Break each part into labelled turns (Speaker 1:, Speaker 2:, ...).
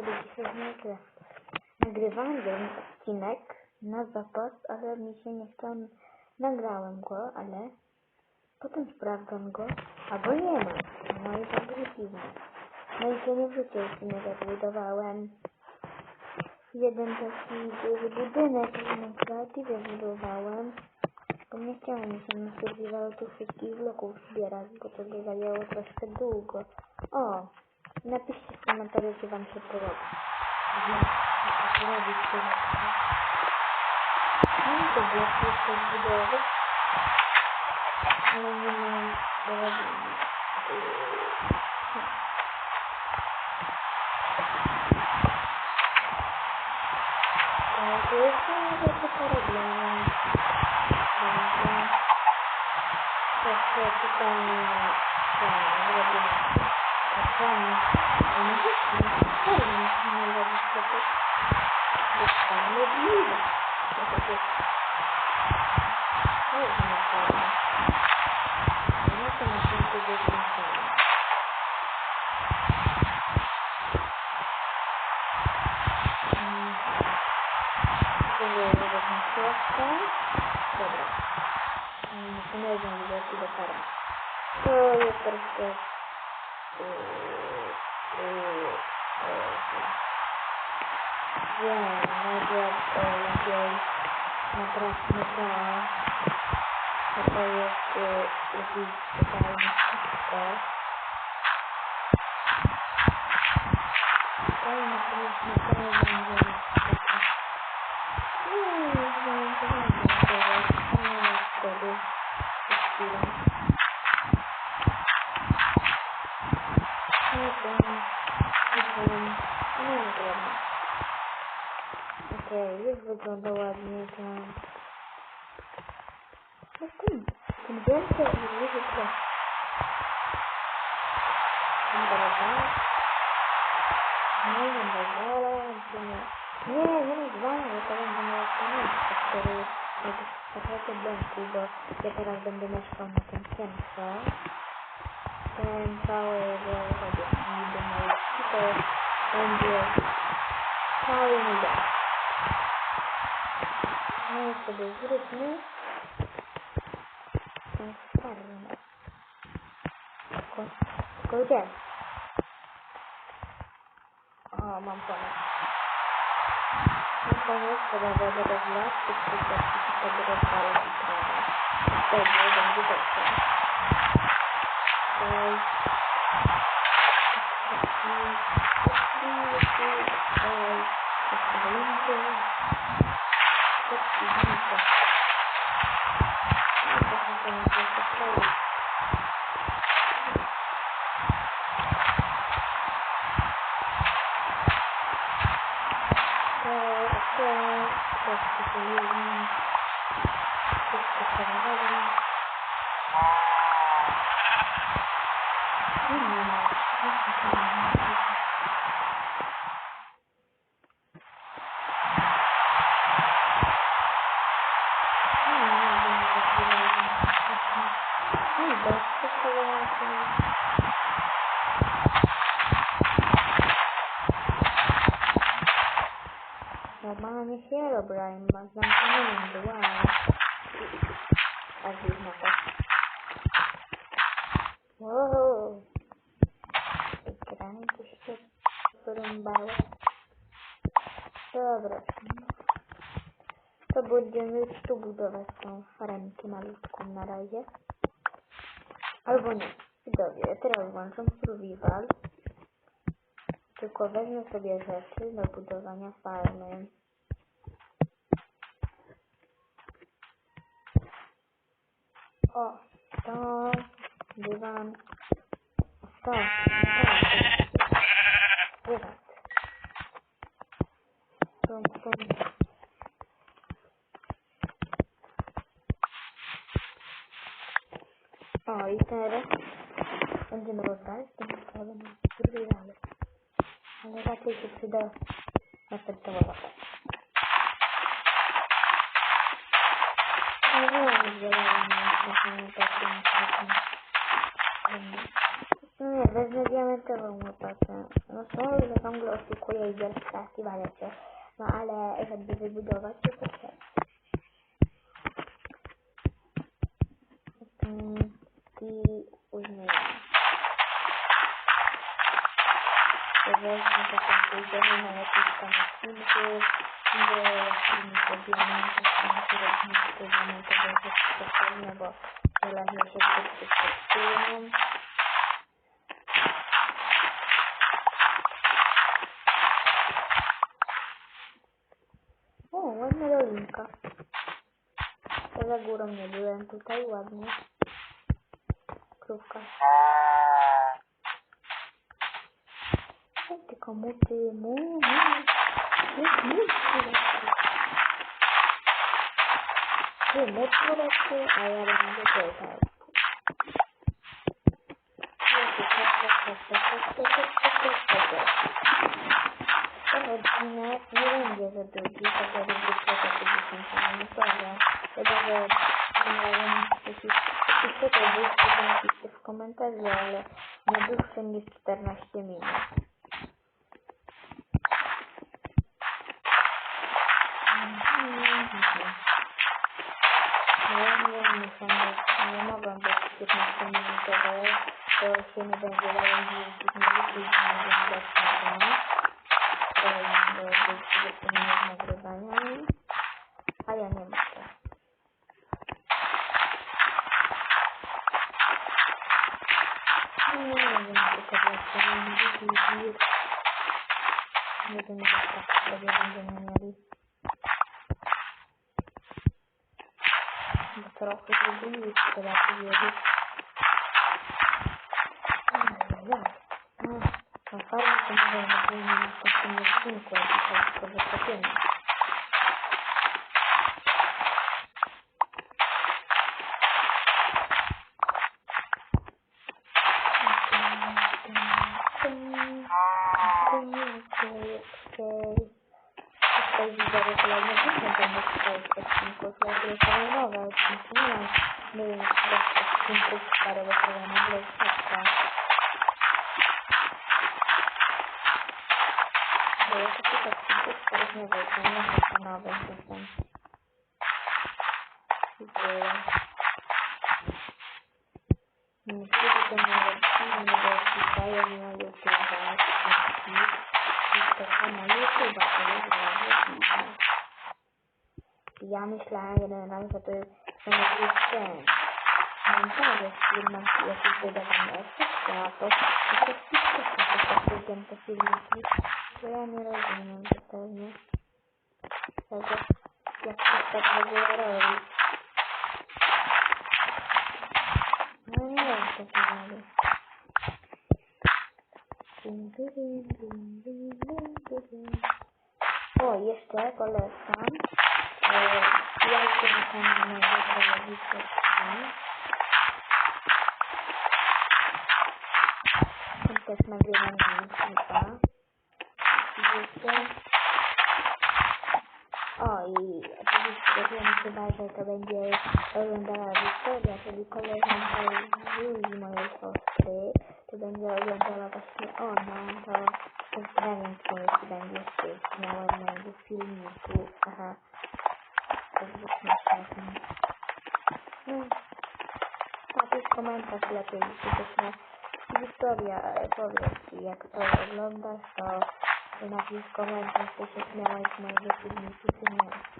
Speaker 1: sobie dzisiaj. Nagrywałem odcinek na zapas, ale mi się nie chciał. Nagrałem go, ale potem sprawdzam go, albo nie ma. No i tak było dziwne. No i się nie wrzucił, nie zabudowałem jeden taki duży budynek w Minecraftie wybudowałem. Bo nie chciałem mi się na tu wszystkich bloków zbierać, bo to by zajęło troszkę długo. O, Napiszcie w komentarzu, jakie wam się podoba. Zrobić to. No i to było jeszcze wideo. Ale nie mam To jest nie za to porobione. Także tutaj zrobimy вами. Dobra. Znajdziemy go chyba teraz. To jest teraz я надел надел на красный край. Это если убить тотальный шкаф. Ой, на красный край надел. Ну, не знаю, не знаю, не знаю, не знаю, не знаю, Okej, już wygląda ładnie tam. No tym, tym więcej i bliżej to. Dobra, nie wiem, dobra, nie. Nie, nie rozwalam, bo to będzie miała stanąć, który takiego domku, bo ja teraz będę mieszkał na tym piętrze. Ten cały, że robię niby malutki, to będzie cały mój dom. Ну, подозрительно. Странно. Какой? Какой день? А, мам помог. Мам помог, когда вода разлилась, и когда птица берет пару литров. Да, я там где-то. Ой. Ой. Ой. Ой. Ой. Herobrine ma zamknięty, wow. A dziwna to. Wow. Ekrany tu się porąbały. Dobra. To będziemy już tu budować tą faremkę malutką na razie. Albo nie. Widzowie, teraz włączam survival. Tylko wezmę sobie rzeczy do budowania farmy. Стал диван. Стал диван. Том, том. А, и теперь, он не нарушает, что мы сказали, мы проверяли. Она так еще всегда остального. Nie wiem, zielony, takim takim nie, wezmę diamentową łopatę. No sorry, że ciągle oszukuję i wierszki walecie. No ale żeby wybudować to. Mm, I. To wezmę taką pójdziemy na jakieś tam odcinku. Nie, nie podjemy, to się będzie spokojnie, bo żelazne się wszyscy testują. O, ładna dolinka. Poza górą nie byłem tutaj, ładnie. Krówka. Tylko muty, mu, mu. Mu, mu, Mut po prostu, a ja będę tutaj. Ten odcinek nie będzie za długi, tak jak zwykle takie 10 minutowe. Chyba, że jeśli to dłuższe, to napiszcie w komentarzu, ale nie dłuższe niż 14 minut. Ama ben basketboldan mücadeleye doğrusunu ben gelen bir yüzünü Zadaniami, a ja nie mogę. Nie wiem, co to jest. Nie wiem, co Срок подъединить, когда приедет. Макаренко, наверное, принял, что не сумку, а только за że kolejny odcinek będzie tutaj z odcinków, dlatego są nowe odcinki, nie mam, nie wiem, z odcinków starego programu, jest taka. Bo to tych odcinków, których nie wyjdą, nie wiem, czy nowe system. Dziękuję. Niektórzy to nawet nie dostają na YouTube, i to na YouTube, kann man YouTuber Ja myślałem generalnie, że to jest ten. Montaże, który mam jakieś dodawane efekty, a to jest pisarka, to są te filmiki, że ja nie rozumiem zupełnie tego, jak to tak w ogóle robi. No nie wiem, co to robi. O, jeszcze polecam. E, ja się na mojego telewizora. Tam też nagrywam na YouTube'a. Wiecie? O i oczywiście wiem chyba, że to będzie oglądała Wiktoria, czyli koleżanka z mojej siostry. To będzie oglądała właśnie ona, to pozdrawiam będziesz się miała mojego filmiku. Aha, to jest. No, napisz komentarz lepiej. Wiktoria, e, powiedz, jak to oglądasz, to napisz komentarz, czy się śmiałaś z mojego filmiku, czy nie.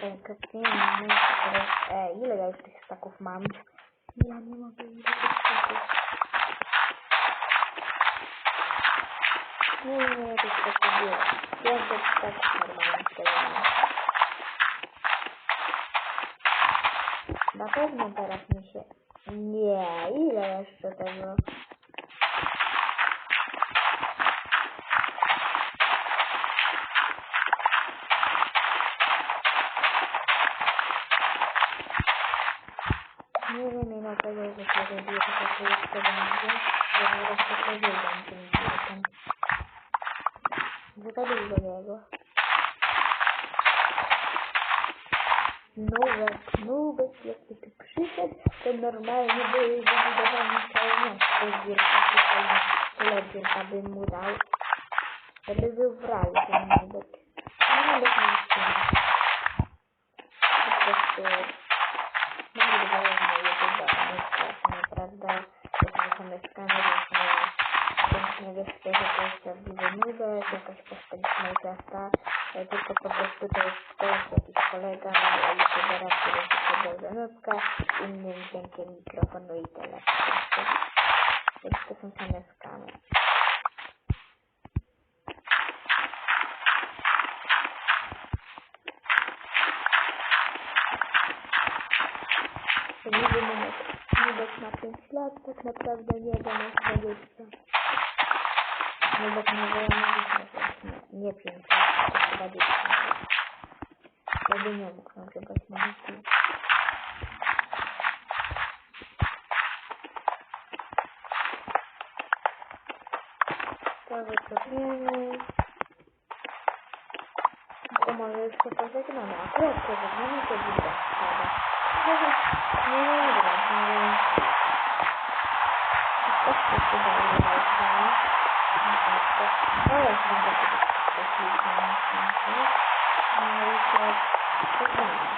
Speaker 1: teraz... Ej, ile ja już tych staków mam? Ja nie mogę ile tych staków. Nie, nie, nie, tych staków było. Pięćset staków normalnie mam. Na pewno teraz mi się... Nie, ile jeszcze tego? много, много текста. Пишите, что нормально было и давай начало Лебер абы мурал. Разобрал немного. Надо Просто надо было мне это дать. Правда, потому что мы с камерой jest Po prostu nagrywają na YouTube, a nie strasznie, prawda? To są same skany, więc nie wiesz, że to jest prawdziwy Nubek, jakaś postać z Minecrafta, e, tylko po prostu to jest ktoś, jakiś kolega, youtubera, który się podał za nubka, innym dźwiękiem mikrofonu i tyle. po prostu. Więc to są same skamy. To numer, nubek ma 5 lat, tak naprawdę nie wiem, jak 20. Ну вот моего не Нет, я не хочу Я думаю, к нам прибавить могу. Ставлю проблему. Помогаю, что позвать маму. А просто же, мама тоже будет. Не надо, не надо. Так что сюда не надо. Da. No jest będę tego poświęcenia. No i to pożegnamy.